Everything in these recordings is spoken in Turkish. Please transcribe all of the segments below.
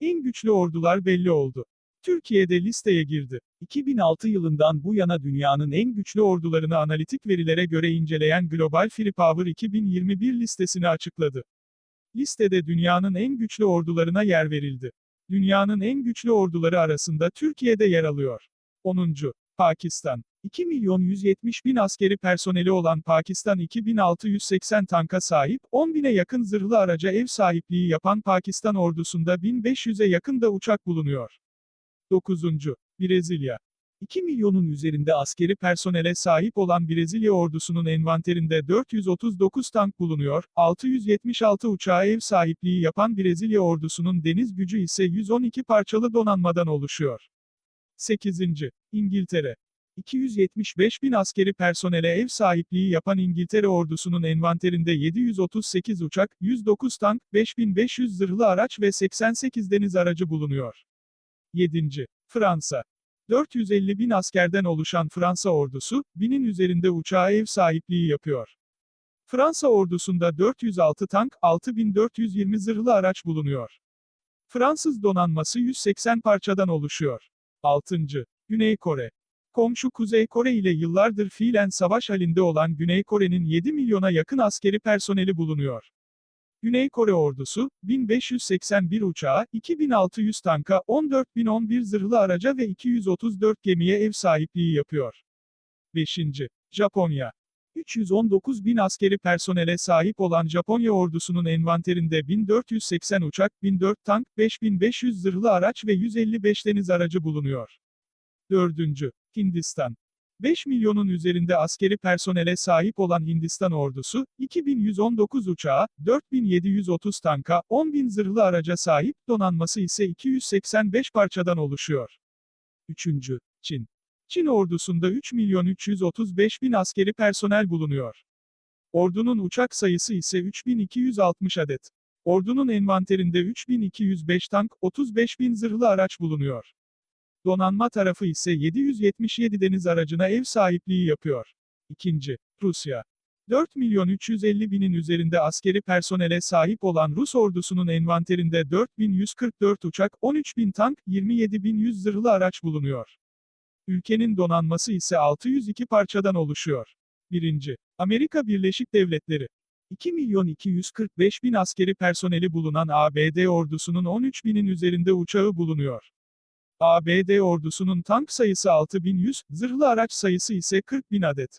En güçlü ordular belli oldu. Türkiye'de listeye girdi. 2006 yılından bu yana dünyanın en güçlü ordularını analitik verilere göre inceleyen Global Free Power 2021 listesini açıkladı. Listede dünyanın en güçlü ordularına yer verildi. Dünyanın en güçlü orduları arasında Türkiye'de yer alıyor. 10. Pakistan. 2 milyon 170 bin askeri personeli olan Pakistan 2680 tanka sahip, 10 bine yakın zırhlı araca ev sahipliği yapan Pakistan ordusunda 1500'e yakın da uçak bulunuyor. 9. Brezilya. 2 milyonun üzerinde askeri personele sahip olan Brezilya ordusunun envanterinde 439 tank bulunuyor, 676 uçağa ev sahipliği yapan Brezilya ordusunun deniz gücü ise 112 parçalı donanmadan oluşuyor. 8. İngiltere. 275 bin askeri personele ev sahipliği yapan İngiltere ordusunun envanterinde 738 uçak, 109 tank, 5500 zırhlı araç ve 88 deniz aracı bulunuyor. 7. Fransa. 450 bin askerden oluşan Fransa ordusu, binin üzerinde uçağa ev sahipliği yapıyor. Fransa ordusunda 406 tank, 6420 zırhlı araç bulunuyor. Fransız donanması 180 parçadan oluşuyor. 6. Güney Kore. Komşu Kuzey Kore ile yıllardır fiilen savaş halinde olan Güney Kore'nin 7 milyona yakın askeri personeli bulunuyor. Güney Kore ordusu, 1581 uçağa, 2600 tanka, 14011 zırhlı araca ve 234 gemiye ev sahipliği yapıyor. 5. Japonya. 319 bin askeri personele sahip olan Japonya ordusunun envanterinde 1480 uçak, 1004 tank, 5500 zırhlı araç ve 155 deniz aracı bulunuyor. 4. Hindistan. 5 milyonun üzerinde askeri personele sahip olan Hindistan ordusu, 2119 uçağa, 4730 tanka, 10.000 zırhlı araca sahip, donanması ise 285 parçadan oluşuyor. 3. Çin. Çin ordusunda 3 milyon 335 bin askeri personel bulunuyor. Ordunun uçak sayısı ise 3260 adet. Ordunun envanterinde 3205 tank, 35 bin zırhlı araç bulunuyor. Donanma tarafı ise 777 deniz aracına ev sahipliği yapıyor. 2. Rusya. 4 milyon 350 binin üzerinde askeri personele sahip olan Rus ordusunun envanterinde 4144 uçak, 13 bin tank, 27.100 zırhlı araç bulunuyor. Ülkenin donanması ise 602 parçadan oluşuyor. 1. Amerika Birleşik Devletleri. 2 milyon 245 bin askeri personeli bulunan ABD ordusunun 13 binin üzerinde uçağı bulunuyor. ABD ordusunun tank sayısı 6100, zırhlı araç sayısı ise 40 bin adet.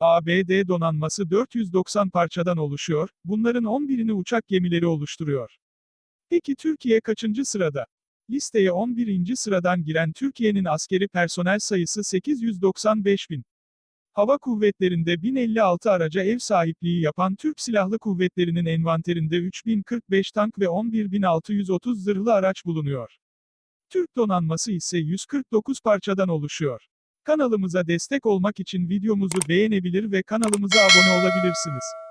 ABD donanması 490 parçadan oluşuyor, bunların 11'ini uçak gemileri oluşturuyor. Peki Türkiye kaçıncı sırada? Listeye 11. sıradan giren Türkiye'nin askeri personel sayısı 895 bin. Hava kuvvetlerinde 1056 araca ev sahipliği yapan Türk Silahlı Kuvvetleri'nin envanterinde 3045 tank ve 11630 zırhlı araç bulunuyor. Türk donanması ise 149 parçadan oluşuyor. Kanalımıza destek olmak için videomuzu beğenebilir ve kanalımıza abone olabilirsiniz.